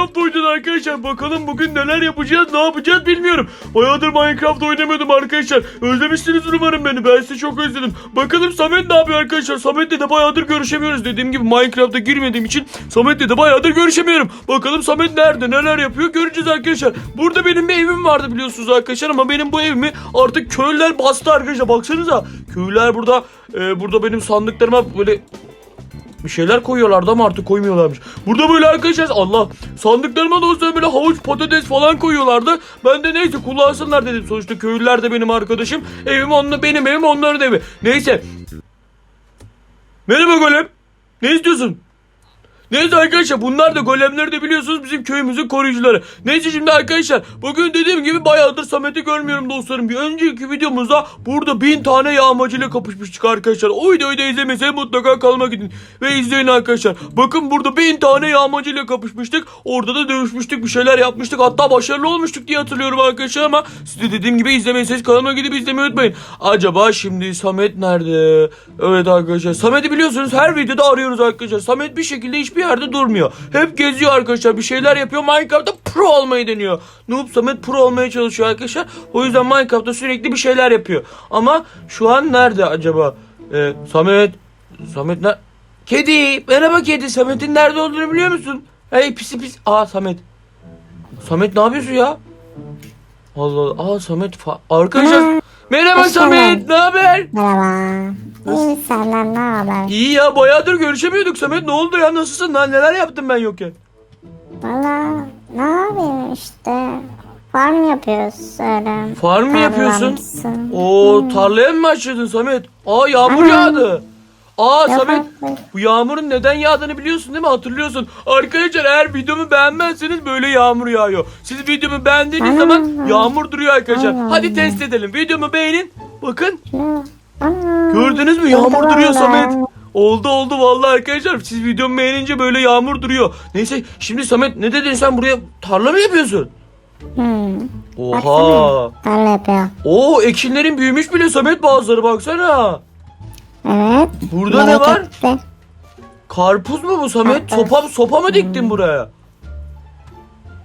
Minecraft oynadı arkadaşlar. Bakalım bugün neler yapacağız, ne yapacağız bilmiyorum. Bayağıdır Minecraft oynamıyordum arkadaşlar. Özlemişsiniz umarım beni. Ben sizi çok özledim. Bakalım Samet ne yapıyor arkadaşlar? Samet'le de bayağıdır görüşemiyoruz. Dediğim gibi Minecraft'a girmediğim için Samet'le de bayağıdır görüşemiyorum. Bakalım Samet nerede, neler yapıyor göreceğiz arkadaşlar. Burada benim bir evim vardı biliyorsunuz arkadaşlar ama benim bu evimi artık köylüler bastı arkadaşlar. Baksanıza. Köylüler burada e, burada benim sandıklarıma böyle bir şeyler koyuyorlardı ama artık koymuyorlarmış. Burada böyle arkadaşlar Allah sandıklarıma dostlarım böyle havuç patates falan koyuyorlardı. Ben de neyse kullansınlar dedim. Sonuçta köylüler de benim arkadaşım. Evim onunla benim evim onların evi. Neyse. Merhaba golem. Ne istiyorsun? Neyse arkadaşlar bunlar da golemleri de biliyorsunuz bizim köyümüzün koruyucuları. Neyse şimdi arkadaşlar bugün dediğim gibi bayağıdır Samet'i görmüyorum dostlarım. Bir önceki videomuzda burada bin tane yağmacıyla kapışmıştık arkadaşlar. O videoyu da izlemeseniz mutlaka kalma gidin. Ve izleyin arkadaşlar. Bakın burada bin tane yağmacıyla kapışmıştık. Orada da dövüşmüştük bir şeyler yapmıştık. Hatta başarılı olmuştuk diye hatırlıyorum arkadaşlar ama size dediğim gibi izlemeyseniz kanalıma gidip izlemeyi unutmayın. Acaba şimdi Samet nerede? Evet arkadaşlar Samet'i biliyorsunuz her videoda arıyoruz arkadaşlar. Samet bir şekilde hiçbir yerde durmuyor. Hep geziyor arkadaşlar bir şeyler yapıyor. Minecraft'ta pro olmayı deniyor. Noob Samet pro olmaya çalışıyor arkadaşlar. O yüzden Minecraft'ta sürekli bir şeyler yapıyor. Ama şu an nerede acaba? Ee, Samet Samet ne? Kedi. Merhaba kedi. Samet'in nerede olduğunu biliyor musun? Hey pisi pis. Aa Samet. Samet ne yapıyorsun ya? Allah Allah. Aa Samet fa- arkadaşlar. Merhaba Samet. Ne haber? Merhaba. İyi senden ne haber? İyi ya bayağıdır görüşemiyorduk Samet. Ne oldu ya? Nasılsın lan? Neler yaptım ben yokken? Valla ne yapayım işte. Farm yapıyoruz öyle. Farm mı yapıyorsun? Oo tarlaya mı başladın Samet? Aa yağmur Ana. yağdı. Aa Yok Samet bu yağmurun neden yağdığını biliyorsun değil mi? Hatırlıyorsun. Arkadaşlar eğer videomu beğenmezseniz böyle yağmur yağıyor. Siz videomu beğendiğiniz zaman yağmur duruyor arkadaşlar. Hadi test edelim. Videomu beğenin. Bakın Ne? Ana. gördünüz mü yağmur duruyor. Samet. Oldu oldu vallahi arkadaşlar. Siz videomu beğenince böyle yağmur duruyor. Neyse şimdi Samet ne dedin sen buraya tarla mı yapıyorsun? Hmm. Oha. Baksana. Tarla yapıyor. Oo ekinlerin büyümüş bile Samet bazıları baksana. Evet. Burada ne var? Bereketli. Karpuz mu bu Samet? Karpuz. Sopa sopa mı diktin buraya?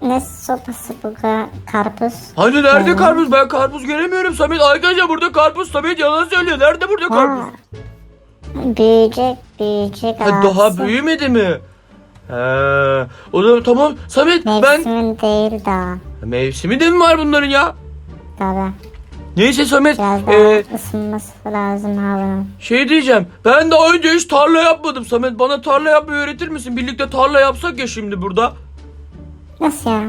Ne sopası bu ka- karpuz? Hani nerede Hı. karpuz? Ben karpuz göremiyorum Samet. Arkadaşlar burada karpuz Samet yalan söylüyor. Nerede burada karpuz? Ha. Büyüyecek büyüyecek Ha, daha büyümedi mi? He. O zaman tamam Samet ben Mevsimin değil daha. mevsimi de mi var bunların ya? Tabii. Neyse Samet Biraz daha e, ısınması lazım havanın. şey diyeceğim. Ben daha önce hiç tarla yapmadım Samet. Bana tarla yapmayı öğretir misin? Birlikte tarla yapsak ya şimdi burada. Nasıl ya?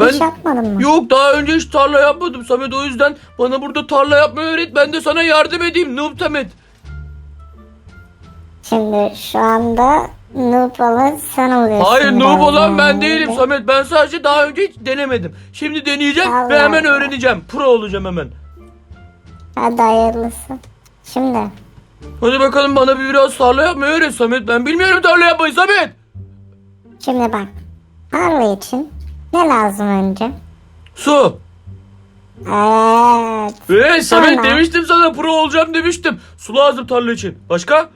Ben- Hiç yapmadın mı? Yok daha önce hiç tarla yapmadım Samet o yüzden bana burada tarla yapmayı öğret ben de sana yardım edeyim Noob Samet. Şimdi şu anda noob olan sen oluyorsun. Hayır noob olan ben değilim Samet ben sadece daha önce hiç denemedim. Şimdi deneyeceğim ve Allah hemen Allah. öğreneceğim pro olacağım hemen. Hadi hayırlısı. Şimdi Hadi bakalım bana bir biraz tarla yapmayı öğret Samet ben bilmiyorum tarla yapmayı Samet. şimdi bak. Tarla için ne lazım önce? Su. Evet. Ee Samet Sonra? demiştim sana pro olacağım demiştim. Su lazım tarla için. Başka?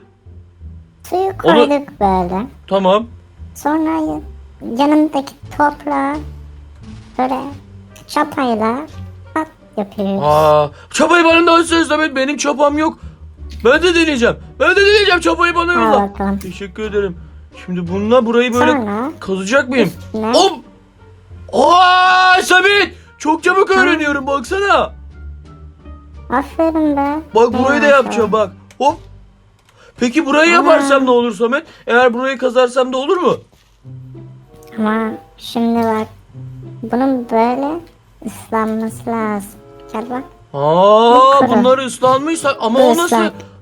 Suyu koyduk böyle. Tamam. Sonra yanındaki toprağı böyle çapayla bak yapıyoruz. Aa, çapayı bana da söz Samet benim çapam yok. Ben de deneyeceğim. Ben de deneyeceğim çapayı bana yolla. Teşekkür ederim. Şimdi bununla burayı böyle Sonra kazacak mıyım? ne? Hop! Aa Samet! Çok çabuk öğreniyorum baksana. Aferin be. Bak burayı da Evet, yapacağım bak. Hop! Peki burayı yaparsam ne olur Samet? Eğer burayı kazarsam da olur mu? Ama şimdi bak. Bunun böyle ıslanması lazım. Gel bak. Aa Yukarı. bunlar ıslanmışsa ama o nasıl?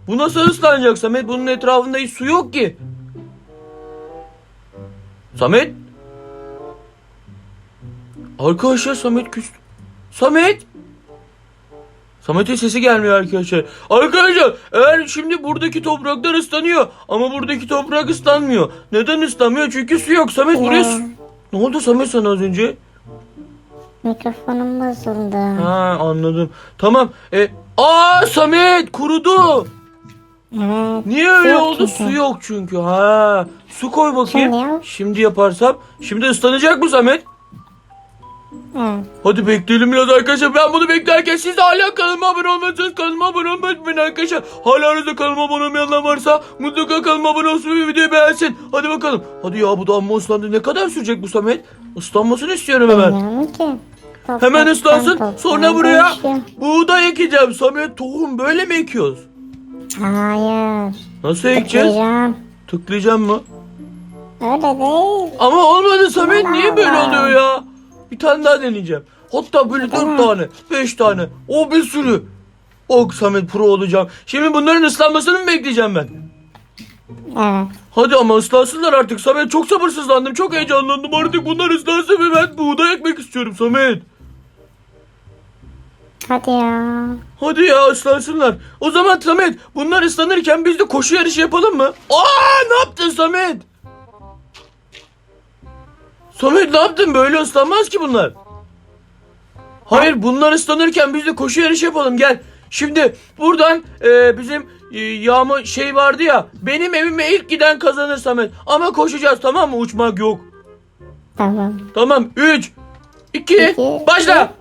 Bu nasıl ıslanacak Samet? Bunun etrafında hiç su yok ki. Samet? Arkadaşlar Samet küstü. Samet? Samet'in sesi gelmiyor arkadaşlar. Arkadaşlar eğer şimdi buradaki topraklar ıslanıyor ama buradaki toprak ıslanmıyor. Neden ıslanmıyor? Çünkü su yok. Samet buraya su... Ne oldu Samet sana az önce? Mikrofonum bozuldu. Ha anladım. Tamam. E, aa Samet kurudu. Evet. Niye öyle yok oldu? çünkü. Su yok çünkü. Ha, su koy bakayım. Şimdi. Şimdi yaparsam. Şimdi ıslanacak mı Samet? Evet. Hadi bekleyelim biraz arkadaşlar. Ben bunu beklerken siz de hala kanalıma abone olmadıysanız kanalıma abone olmayı unutmayın arkadaşlar. Hala aranızda kanalıma abone olmayanlar varsa mutlaka kanalıma abone olsun ve videoyu beğensin. Hadi bakalım. Hadi ya bu da amma ıslandı. Ne kadar sürecek bu Samet? Islanmasını istiyorum hemen. Bilmiyorum ki. Hemen ıslansın. toprağa Sonra buraya değişiyor. buğday ekeceğim. Samet tohum böyle mi ekiyoruz? Hayır. Nasıl ekeceğiz? Tıklayacağım. Tıklayacağım mı? Öyle değil. Ama olmadı Samet. Niye böyle Allah. oluyor ya? Bir tane daha deneyeceğim. Hatta böyle dört tane, beş tane. O bir sürü. Ok Samet pro olacağım. Şimdi bunların ıslanmasını mı bekleyeceğim ben? Evet. Hadi ama ıslansınlar artık. Samet çok sabırsızlandım. Çok heyecanlandım. Artık bunlar ıslansın ve ben buğday ekmek istiyorum Samet. Hadi ya. Hadi ya ıslansınlar. O zaman Samet bunlar ıslanırken biz de koşu yarışı yapalım mı? Aa ne yaptın Samet? Samet ne yaptın? Böyle ıslanmaz ki bunlar. Hayır bunlar ıslanırken biz de koşu yarışı yapalım gel. Şimdi buradan e, bizim e, yağma şey vardı ya. Benim evime ilk giden kazanır Samet. Ama koşacağız tamam mı? Uçmak yok. Tamam. Tamam 3 2 İki, başla.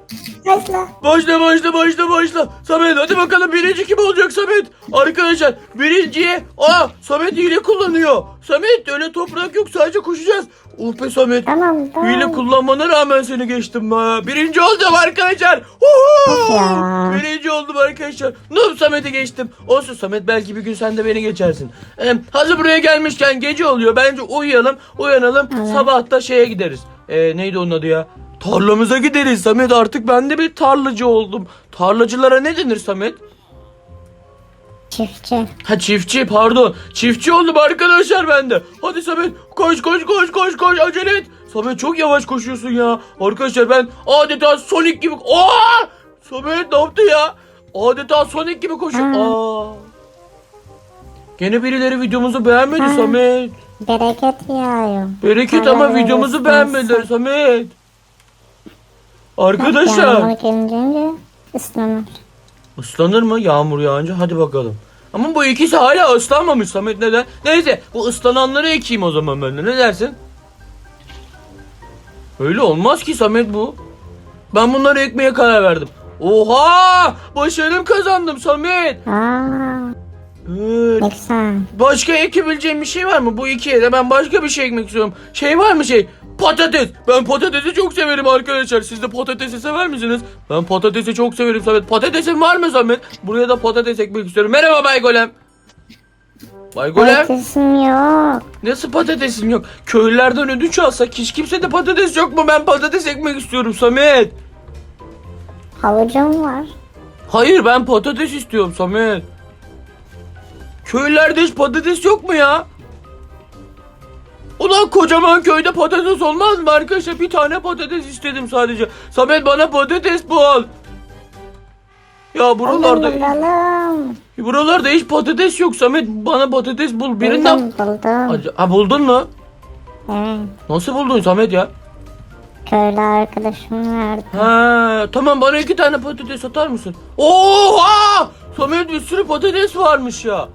Başla. Başla başla başla başla. Samet hadi bakalım birinci kim olacak Samet? Arkadaşlar birinciye aa Samet hile kullanıyor. Samet öyle toprak yok sadece koşacağız. Oh be Samet. Tamam tamam. Hile kullanmana rağmen seni geçtim ha. Birinci oldum arkadaşlar. Huhu! Birinci oldum arkadaşlar. Noob Samet'i geçtim. Olsun Samet belki bir gün sen de beni geçersin. Ee, hazır buraya gelmişken gece oluyor. Bence uyuyalım. Uyanalım. Evet. Sabah da şeye gideriz. Ee, neydi onun adı ya? Tarlamıza gideriz Samet. Artık ben de bir tarlacı oldum. Tarlacılara ne denir Samet? Çiftçi. Ha çiftçi pardon. Çiftçi oldum arkadaşlar ben de. Hadi Samet koş koş koş koş koş acele et. Samet çok yavaş koşuyorsun ya. Arkadaşlar ben adeta Sonic gibi... Aa! Samet ne yaptı ya? Adeta Sonic gibi koşuyor. Aa! Gene birileri videomuzu beğenmedi. Samet. Bereket yağıyor. Bereket ama videomuzu beğenmediler evet. Samet. Yağmur Arkadaşlar. gelince ıslanır. Islanır mı yağmur yağınca? Hadi bakalım. Ama bu ikisi hala ıslanmamış Samet neden? Neyse bu ıslananları ekeyim o zaman ben de. Ne dersin? Öyle olmaz ki Samet bu. Ben bunları ekmeye karar verdim. Oha! Başarım kazandım Samet. Aa, Evet. ne güzel. Başka ekebileceğim bir şey var mı? Bu ikiye de ben başka bir şey ekmek istiyorum. Şey var mı şey? Patates. Ben patatesi çok severim arkadaşlar. Siz de patatesi sever misiniz? Ben patatesi çok severim Samet. Patatesin var mı Samet? Buraya da patates ekmek istiyorum. Merhaba Bay Golem. Bay Golem. Patatesim yok. Nasıl patatesin yok? Köylülerden ödünç alsak hiç kimse de patates yok mu? Ben patates ekmek istiyorum Samet. Havucum var. Hayır ben patates istiyorum Samet. Köylerde hiç patates yok mu ya? Ulan kocaman köyde patates olmaz mı arkadaşlar? Bir tane patates istedim sadece. Samet bana patates bul. Ya buralarda buldum. buralarda hiç patates yok Samet. Bana patates bul. Birinden Buldum buldum. Ac- Ha buldun mu? Evet. Nasıl buldun Samet ya? Köylü arkadaşım verdi. Ha tamam bana iki tane patates atar mısın? Oha! Samet bir sürü patates varmış ya.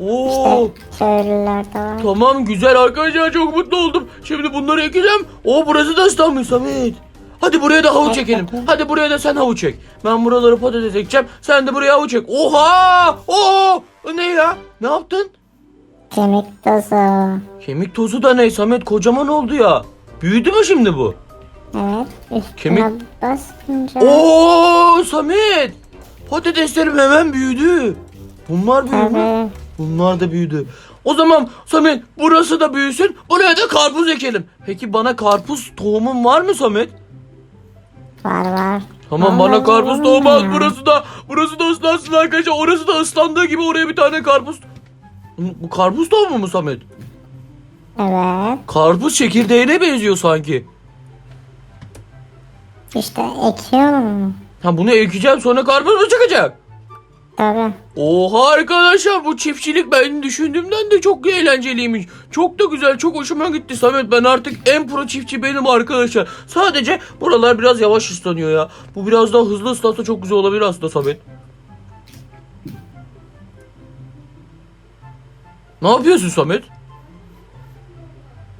Oo. İşte köylüler de var. Tamam güzel arkadaşlar çok mutlu oldum. Şimdi bunları ekeceğim. O burası da ıslanmış Samet. Hadi buraya da havuç ekelim. Hadi buraya da sen havuç ek. Ben buraları patates ekeceğim. Sen de buraya havuç ek. Oha! Oo! O ne ya? Ne yaptın? Kemik tozu. Kemik tozu da ne Samet? Kocaman oldu ya. Büyüdü mü şimdi bu? Evet. Üstüne Kemik- basınca. Oo Samet! Patateslerim hemen büyüdü. Bunlar büyüdü. Bunlar da büyüdü. O zaman Samet burası da büyüsün. Buraya da karpuz ekelim. Peki bana karpuz tohumun var mı Samet? Var var. Tamam bana karpuz var tohumu al. ya. Burası da burası da ıslansın arkadaşlar. Orası da ıslandığı gibi oraya bir tane karpuz. Bu karpuz tohumu mu Samet? Evet. Karpuz çekirdeğine benziyor sanki. İşte ekiyorum. Ha bunu ekeceğim sonra karpuz mu çıkacak? Tabii. Oha arkadaşlar bu çiftçilik ben düşündüğümden de çok eğlenceliymiş. Çok da güzel çok hoşuma gitti Samet ben artık en pro çiftçi benim arkadaşlar. Sadece buralar biraz yavaş ıslanıyor ya. Bu biraz daha hızlı ıslansa çok güzel olabilir aslında Samet. Ne yapıyorsun Samet?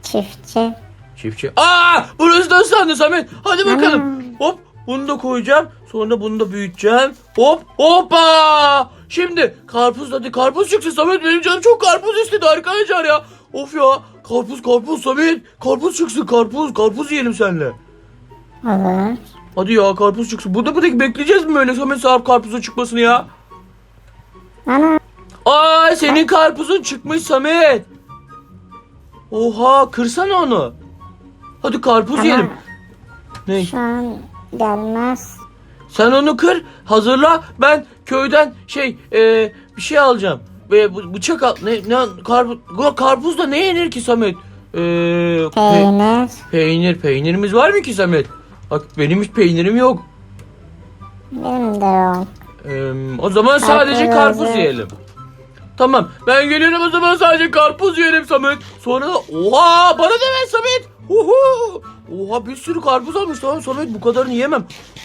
Çiftçi. Çiftçi. Aa, burası da ıslandı Samet. Hadi bakalım. Hop, bunu da koyacağım. Sonra bunu da büyüteceğim. Hop, hoppa. Şimdi karpuz hadi karpuz çıksın Samet. Benim canım çok karpuz istedi arkadaşlar ya. Of ya. Karpuz karpuz Samet. Karpuz çıksın karpuz. Karpuz yiyelim seninle. Olur. Hadi ya karpuz çıksın. Burada de bekleyeceğiz mi öyle Samet sahip karpuzun çıkmasını ya? Ana. Aa senin karpuzun çıkmış Samet. Oha kırsana onu. Hadi karpuz Ama yiyelim. Ne? şu an gelmez. Sen onu kır, hazırla. Ben köyden şey, e, bir şey alacağım. Ve bu- bıçak al. Ne, ne karpuz, karpuz da ne yenir ki Samet? E, pe- Peynir. peynir, peynirimiz var mı ki Samet? Bak benim hiç peynirim yok. Benim de yok. E, o zaman sadece Karpuz karpuz yiyelim. Tamam ben geliyorum o zaman sadece karpuz yiyelim Samet. Sonra oha bana da ver Samet. Oha bir sürü karpuz almış tamam Samet bu kadarını yemem.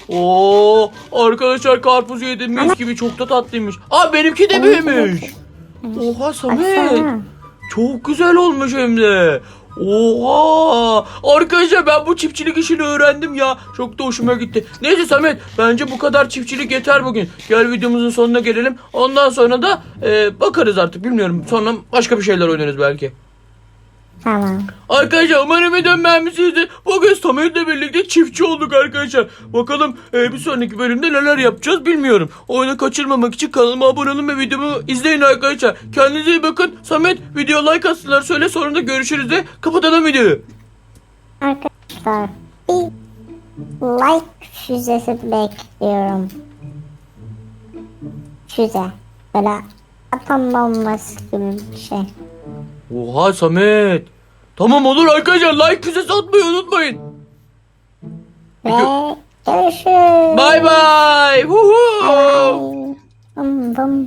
Oo arkadaşlar karpuz yedim mis gibi çok da tatlıymış. Aa benimki de büyümüş. Oha Samet. Çok güzel olmuş hem de. Oha! Arkadaşlar ben bu çiftçilik işini öğrendim ya. Çok da hoşuma gitti. Neyse Samet bence bu kadar çiftçilik yeter bugün. Gel videomuzun sonuna gelelim. Ondan sonra da e, bakarız artık bilmiyorum. Sonra başka bir şeyler oynarız belki. Tamam. Arkadaşlar umarım videomu beğenmişsinizdir. Bugün Samet'le birlikte çiftçi olduk arkadaşlar. Bakalım e, bir sonraki bölümde neler yapacağız bilmiyorum. Oyunu kaçırmamak için kanalıma abone olun ve videomu izleyin arkadaşlar. Kendinize iyi bakın. Samet video like atsınlar söyle sonra da görüşürüz de kapatalım videoyu. Arkadaşlar bir like füzesi bekliyorum. Füze. Böyle atom bombası gibi bir şey. Oha Samet. Tamam olur arkadaşlar like füzesi atmayı unutmayın. Ve görüşürüz. Bye bye. Huhu. Bye. Bum bum.